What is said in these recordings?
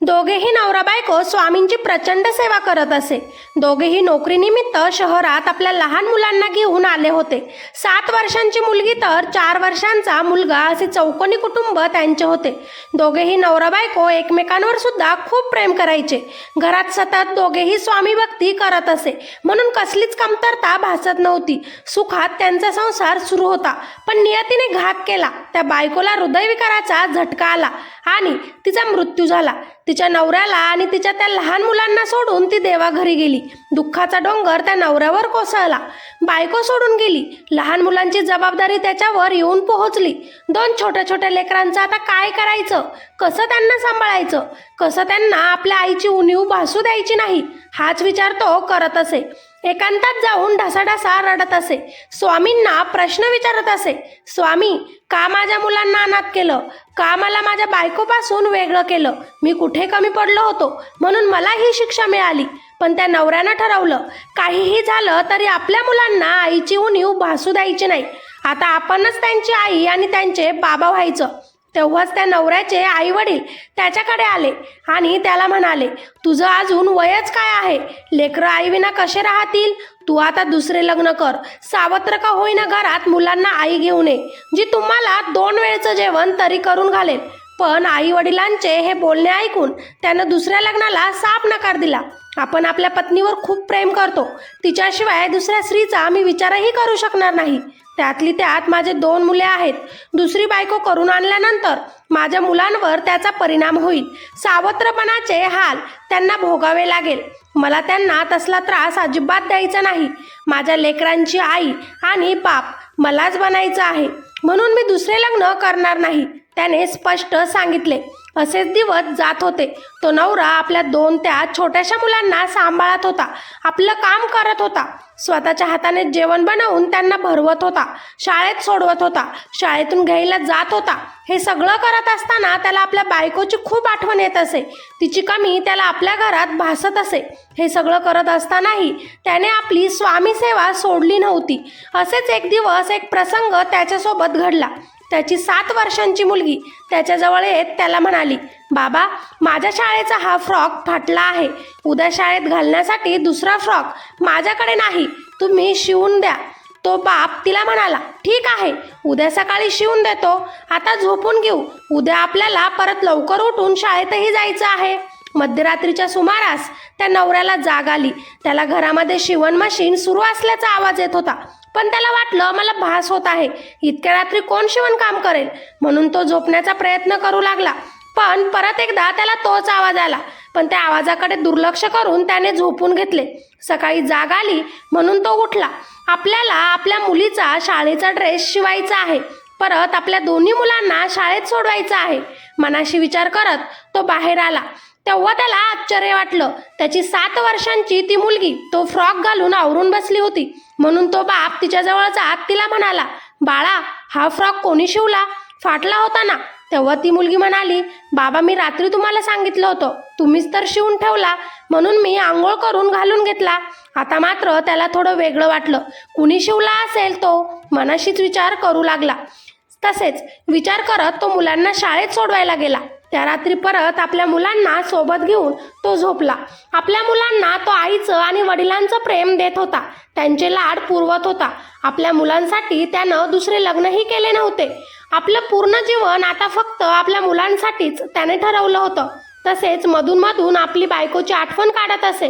दोघेही नवरा बायको स्वामींची प्रचंड सेवा करत असे. दोघेही नोकरीनिमित्त शहरात आपल्या लहान मुलांना घेऊन आले होते. सात वर्षांची मुलगी तर चार वर्षांचा मुलगा असे चौकोनी कुटुंब त्यांचे होते. दोघेही नवरा बायको एकमेकांवर सुद्धा खूप प्रेम करायचे. घरात सतत दोघेही स्वामी भक्ती करत असे. म्हणून कसलीच कमतरता भासत नव्हती. सुखात त्यांचा संसार सुरू होता. पण नियतीने घात केला. त्या बायकोला हृदयविकाराचा झटका आला. आणि तिचा मृत्यू झाला. तिच्या नवऱ्याला आणि तिच्या त्या लहान मुलांना सोडून ती देवाघरी गेली. दुःखाचा डोंगर त्या नवऱ्यावर कोसळला. बायको सोडून गेली. लहान मुलांची जबाबदारी त्याच्यावर येऊन पोहोचली. दोन छोट्या छोट्या लेकरांचं आता काय करायचं? कसं त्यांना सांभाळायचं? कसं त्यांना आपल्या आईची उणीव भासू द्यायची नाही? हाच विचार तो करत असे. एकांतात जाऊन ढसाढसा रडत असे. स्वामींना प्रश्न विचारत असे. स्वामी का माझ्या मुलांना अनाथ केलं? का मला माझ्या बायकोपासून वेगळं केलं? मी कुठे कुठे कमी पडलो होतो? म्हणून मला ही शिक्षा मिळाली. पण त्या नवऱ्यानं ठरवलं काहीही झालं तरी आपल्या मुलांना आईची उणीव भासू द्यायची नाही. आता आपणच त्यांची आई आणि त्यांचे बाबा व्हायचं. तेव्हाच त्या नवऱ्याचे आई वडील त्याच्याकडे आले आणि त्याला म्हणाले तुझं अजून वयच काय आहे? लेकरं आईविना कसे राहतील? तू आता दुसरे लग्न कर. सावत्र का होईना घरात मुलांना आई घेऊन ये जी तुम्हाला दोन वेळचं जेवण तरी करून घालेल. पण आई वडिलांचे हे बोलणे ऐकून त्यानं दुसऱ्या लग्नाला साप नकार दिला. आपण आपल्या पत्नीवर खूप प्रेम करतो. तिच्याशिवाय दुसऱ्या स्त्रीचा मी विचारही करू शकणार नाही. त्यातली त्यात माझे दोन मुले आहेत. दुसरी बायको करून आणल्यानंतर माझ्या मुलांवर त्याचा परिणाम होईल. सावत्रपणाचे हाल त्यांना भोगावे लागेल. मला त्यांना तसला त्रास अजिबात द्यायचा नाही. माझ्या लेकरांची आई आणि बाप मलाच बनायचं आहे. म्हणून मी दुसरे लग्न करणार नाही. त्याने स्पष्ट सांगितले. असेच दिवस जात होते. तो नवरा आपल्या दोन त्या छोट्याशा मुलांना सांभाळत होता. आपलं काम करत होता. स्वतःच्या हाताने जेवण बनवून त्यांना भरवत होता. शाळेत सोडवत होता. शाळेतून घ्यायला जात होता. हे सगळं करत असताना त्याला आपल्या बायकोची खूप आठवण येत असे. तिची कमी त्याला आपल्या घरात भासत असे. हे सगळं करत असतानाही त्याने आपली स्वामी सेवा सोडली नव्हती. असेच एक दिवस एक प्रसंग त्याच्यासोबत घडला. त्याची सात वर्षांची मुलगी त्याच्याजवळ येत त्याला म्हणाली बाबा माझ्या शाळेचा हा फ्रॉक फाटला आहे. उद्या शाळेत घालण्यासाठी दुसरा फ्रॉक माझ्याकडे नाही. तुम्ही शिवून द्या. तो बाप तिला म्हणाला ठीक आहे उद्या सकाळी शिवून देतो. आता झोपून घेऊ. उद्या आपल्याला परत लवकर उठून शाळेतही जायचं आहे. मध्यरात्रीच्या सुमारास त्या नवऱ्याला जाग आली. त्याला घरामध्ये शिवण मशीन सुरू असल्याचा आवाज येत होता. पण त्याला वाटलं मला भास होत आहे. इतक्या रात्री कोण शिवण काम करेल? म्हणून तो झोपण्याचा प्रयत्न करू लागला. पण परत एकदा त्याला तोच आवाज आला. पण त्या आवाजाकडे दुर्लक्ष करून त्याने झोपून घेतले. सकाळी जाग आली म्हणून तो उठला. आपल्याला आपल्या मुलीचा शाळेचा ड्रेस शिवायचा आहे. परत आपल्या दोन्ही मुलांना शाळेत सोडवायचं आहे. मनाशी विचार करत तो बाहेर आला. तेव्हा त्याला आश्चर्य वाटलं. त्याची सात वर्षांची ती मुलगी तो फ्रॉक घालून आवरून बसली होती. म्हणून तो बाप तिच्याजवळ जात तिला म्हणाला बाळा हा फ्रॉक कोणी शिवला? फाटला होता ना? तेव्हा ती मुलगी म्हणाली बाबा मी रात्री तुम्हाला सांगितलं होतं तुम्हीच तर शिवून ठेवला म्हणून मी आंघोळ करून घालून घेतला. आता मात्र त्याला थोडं वेगळं वाटलं. कुणी शिवला असेल तो? मनाशीच विचार करू लागला. तसेच विचार करत तो मुलांना शाळेत सोडवायला गेला. त्या रात्री परत आपल्या मुलांना सोबत घेऊन तो झोपला. आपल्या मुलांना तो आईचं आणि वडिलांचं प्रेम देत होता. त्यांचे लाड पुरवत होता. आपल्या मुलांसाठी त्यानं दुसरे लग्नही केले नव्हते. आपलं पूर्ण जीवन आता फक्त आपल्या मुलांसाठीच त्याने ठरवलं होतं. तसेच मधून आपली बायकोची आठवण काढत असे.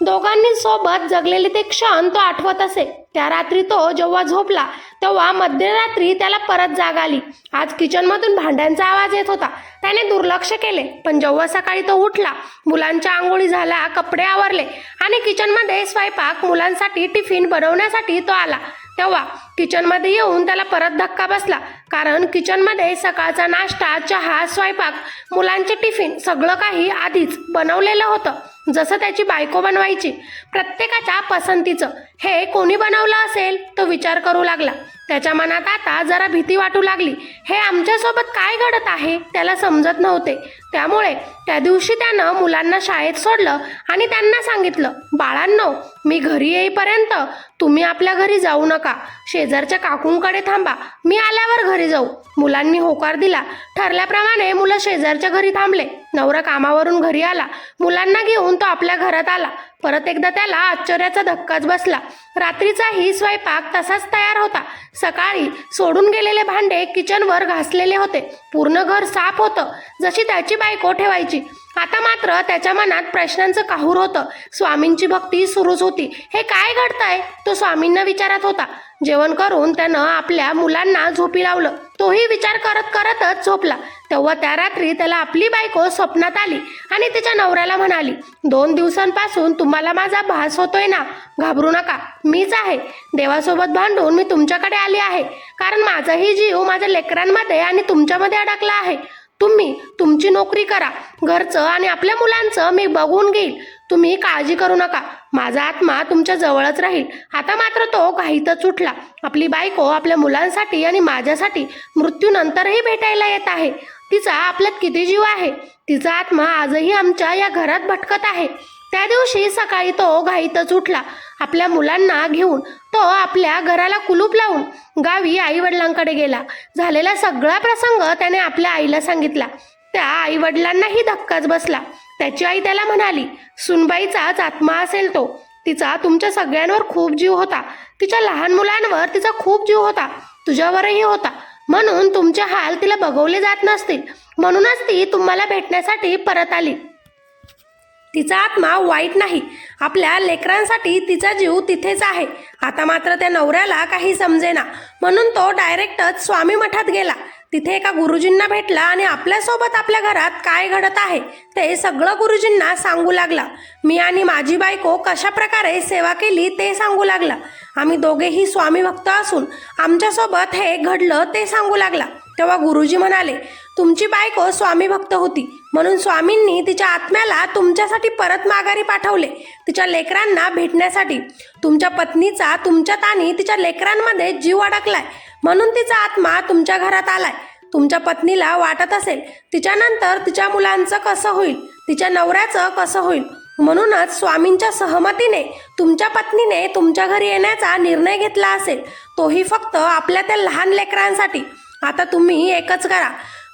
दोघांनी सोबत जगलेले ते क्षण तो आठवत असे. त्या रात्री तो जेव्हा झोपला तेव्हा मध्यरात्री त्याला परत जाग आली. आज किचनमधून भांड्यांचा आवाज येत होता. त्याने दुर्लक्ष केले पण जेव्हा सकाळी तो उठला मुलांच्या आंघोळी झाल्या कपडे आवरले आणि किचनमध्ये स्वयंपाक मुलांसाठी टिफिन बनवण्यासाठी तो आला. तेव्हा किचनमध्ये येऊन त्याला परत धक्का बसला. कारण किचनमध्ये सकाळचा नाश्ता चहा स्वयंपाक मुलांचे टिफिन सगळं काही आधीच बनवलेलं होतं. जसं त्याची बायको बनवायची प्रत्येकाच्या पसंतीचं. हे कोणी बनवलं असेल तो विचार करू लागला. त्याच्या मनात आता जरा भीती वाटू लागली. हे आमच्यासोबत काय घडत आहे? त्याला समजत नव्हते. त्यामुळे त्या दिवशी त्यानं मुलांना शाळेत सोडलं आणि त्यांना सांगितलं बाळांनो मी घरी येईपर्यंत तुम्ही आपल्या घरी जाऊ नका. शेजारच्या काकूंकडे थांबा. मी आल्यावर घरी जाऊ. मुलांनी होकार दिला. ठरल्याप्रमाणे मुलं शेजारच्या घरी थांबले. नवरा कामावरून घरी आला. मुलांना घेऊन तो आपल्या घरात आला. परत एकदा त्याला आश्चर्याचा धक्काच बसला. रात्रीचाही स्वयंपाक तसाच तयार होता. सकाळी सोडून गेलेले भांडे किचनवर घासलेले होते. पूर्ण घर साफ होतं जशी त्याची बायको ठेवायची. आता मात्र त्याच्या मनात प्रश्नांचं काहूर होतं. स्वामींची भक्ती सुरूच होती. हे काय घडतंय? तो स्वामींना विचारत होता. जेवण करून त्यानं आपल्या मुलांना झोपी लावलं. तोही विचार करत करतच झोपला. तेव्हा त्या रात्री त्याला आपली बायको स्वप्नात आली आणि तिच्या नवऱ्याला म्हणाली दोन दिवसांपासून तुम्हाला माझा भास होतोय ना घाबरू नका. मीच आहे. देवासोबत भांडून मी तुमच्याकडे आली आहे. कारण माझाही जीव माझ्या लेकरांमध्ये आणि तुमच्यामध्ये अडकला आहे. तुम्ही तुमची नोकरी करा. घरचं आणि आपल्या मुलांचं मी बघून घेईल. तुम्ही काळजी करू नका. माझा आत्मा तुमच्या जवळच राहील. आता मात्र तो काहीतच उठला. आपली बायको आपल्या मुलांसाठी आणि माझ्यासाठी मृत्यूनंतरही भेटायला येत आहे. तिचा आपल्यात किती जीव आहे? तिचा आत्मा आजही आमच्या या घरात भटकत आहे. त्या दिवशी सकाळी तो घाईतच उठला. आपल्या मुलांना घेऊन तो आपल्या घराला कुलूप लावून गावी आई वडिलांकडे गेला. झालेला सगळा प्रसंग त्याने आपल्या आईला सांगितला. त्या आई वडिलांनाही धक्काच बसला. त्याची आई त्याला म्हणाली सुनबाईचाच आत्मा असेल तो. तिचा तुमच्या सगळ्यांवर खूप जीव होता. तिच्या लहान मुलांवर तिचा खूप जीव होता. तुझ्यावरही होता. म्हणून तुमचे हाल तिला बघवले जात नसतील. म्हणूनच ती तुम्हाला भेटण्यासाठी परत आली. तिचा आत्मा वाईट नाही. आपल्या लेकरांसाठी तिचा जीव तिथेच आहे. आता मात्र त्या नवऱ्याला काही समजेना. म्हणून तो डायरेक्टच स्वामी मठात गेला. तिथे एका गुरुजींना भेटला आणि आपल्यासोबत आपल्या घरात काय घडत आहे ते सगळं गुरुजींना सांगू लागला. मी आणि माझी बायको कशा प्रकारे सेवा केली ते सांगू लागला. आम्ही दोघेही स्वामी भक्त असून आमच्यासोबत हे घडलं ते सांगू लागला. तेव्हा गुरुजी म्हणाले तुमची बायको स्वामी भक्त होती. म्हणून स्वामींनी तिच्या आत्म्याला तुमच्यासाठी परत माघारी पाठवले तिच्या लेकरांना भेटण्यासाठी. तुमच्या पत्नीचा तुमच्यात आणि तिच्या लेकरांमध्ये जीव अडकलाय. म्हणून तिचा आत्मा तुमच्या घरात आलाय. तुमच्या पत्नीला वाटत असेल तिच्यानंतर तिच्या मुलांचं कसं होईल? तिच्या नवऱ्याचं कसं होईल? म्हणूनच स्वामींच्या सहमतीने तुमच्या पत्नीने तुमच्या घरी येण्याचा निर्णय घेतला असेल. तोही फक्त आपल्या त्या लहान लेकरांसाठी. आता तुम्ही एकच करा.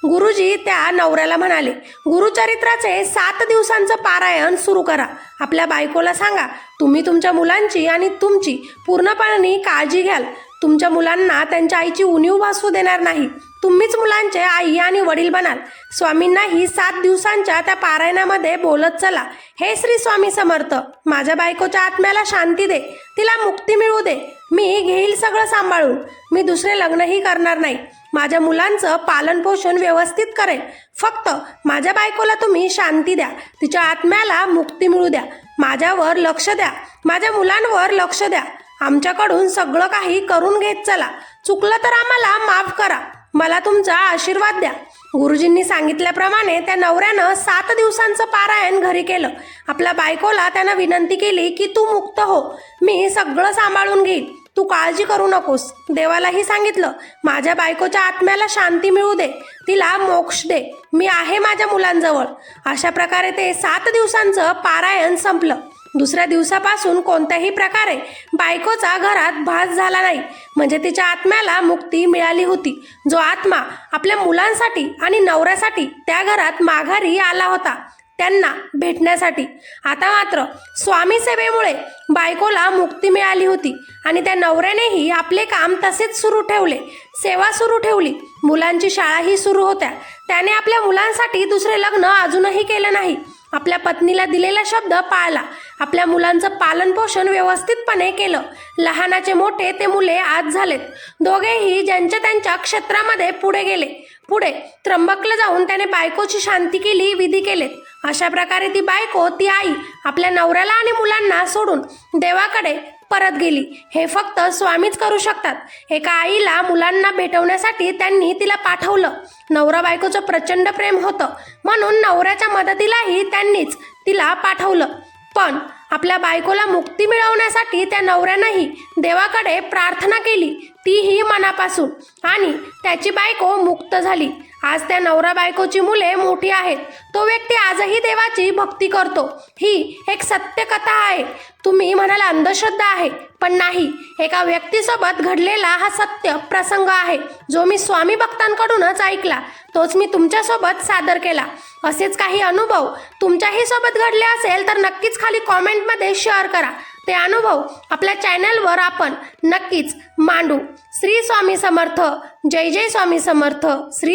गुरुजी त्या नवऱ्याला म्हणाले गुरुचरित्राचे सात दिवसांचं पारायण सुरू करा. आपल्या बायकोला सांगा तुम्ही तुमच्या मुलांची आणि तुमची पूर्णपणे काळजी घ्याल. तुमच्या मुलांना त्यांच्या आईची उणीव भासू देणार नाही. तुम्हीच मुलांचे आई आणि वडील बनाल. स्वामींनाही सात दिवसांच्या त्या पारायणामध्ये बोलत चला. हे श्री स्वामी समर्थ माझ्या बायकोच्या आत्म्याला शांती दे. तिला मुक्ती मिळू दे. मी घेईल सगळं सांभाळून. मी दुसरे लग्नही करणार नाही. माझ्या मुलांचं पालनपोषण व्यवस्थित करेल फक्त माझ्या बायकोला तुम्ही शांती द्या. तिच्या आत्म्याला मुक्ती मिळू द्या. माझ्यावर लक्ष द्या. माझ्या मुलांवर लक्ष द्या. आमच्याकडून सगळं काही करून घेत चला. चुकलं तर आम्हाला माफ करा. मला तुमचा आशीर्वाद द्या. गुरुजींनी सांगितल्याप्रमाणे त्या नवऱ्यानं सात दिवसांचं पारायण घरी केलं. आपल्या बायकोला त्यानं विनंती केली की तू मुक्त हो. मी सगळं सांभाळून घेईल तू काळजी करू नकोस. देवालाही सांगितलं माझ्या बायकोच्या आत्म्याला शांती मिळू दे. तिला मोक्ष दे. मी आहे माझ्या मुलांजवळ. अशा प्रकारे ते सात दिवसांचं पारायण संपलं. दुसऱ्या दिवसापासून कोणत्याही प्रकारे बायकोचा घरात भास झाला नाही. म्हणजे तिच्या आत्म्याला मुक्ती मिळाली होती. जो आत्मा आपल्या मुलांसाठी आणि नवऱ्यासाठी त्या घरात माघारी आला होता त्यांना भेटण्यासाठी. आता मात्र स्वामी सेवेमुळे बायकोला मुक्ती मिळाली होती आणि त्या नवऱ्यानेही आपले काम तसेच सुरू ठेवले. सेवा सुरू ठेवली. मुलांची शाळाही सुरू होत्या. त्याने आपल्या मुलांसाठी दुसरे लग्न अजूनही केलं नाही. आपल्या पत्नीला दिलेला शब्द पाळला. आपल्या मुलांचं पालनपोषण व्यवस्थितपणे केलं. लहानाचे मोठे ते मुले आज झालेत. दोघेही ज्यांच्या त्यांच्या क्षेत्रामध्ये पुढे गेले. पुढे त्र्यंबकला जाऊन त्याने बायकोची शांती केली विधी केलेत. अशा प्रकारे ती बायको ती आई आपल्या नवऱ्याला आणि मुलांना सोडून देवाकडे परत गेली. हे फक्त स्वामीच करू शकतात. एका आईला मुलांना भेटवण्यासाठी त्यांनी तिला पाठवलं. नवरा बायकोचं प्रचंड प्रेम होतं. म्हणून नवऱ्याच्या मदतीलाही त्यांनीच तिला पाठवलं. पण आपल्या बायकोला मुक्ती मिळवण्यासाठी त्या नवऱ्यानंही देवाकडे प्रार्थना केली. तीही मनापासून. आणि त्याची बायको मुक्त झाली. आज त्या नवरा बायकोची मुले मोठी आहेत. तो व्यक्ती आजही देवाची भक्ती करतो. ही एक सत्य कथा आहे. तुम्ही म्हणाल अंधश्रद्धा आहे. पण नाही एका व्यक्तीसोबत घडलेला हा सत्य प्रसंग आहे जो मी स्वामी भक्तांकडूनच ऐकला. तोच मी तुमच्यासोबत सादर केला. असेच काही अनुभव तुमच्याही सोबत घडले असेल तर नक्कीच खाली कॉमेंटमध्ये शेअर करा. ते अनुभव आपल्या चॅनलवर आपण नक्कीच मांडू. श्री स्वामी समर्थ. जय जय स्वामी समर्थ. श्री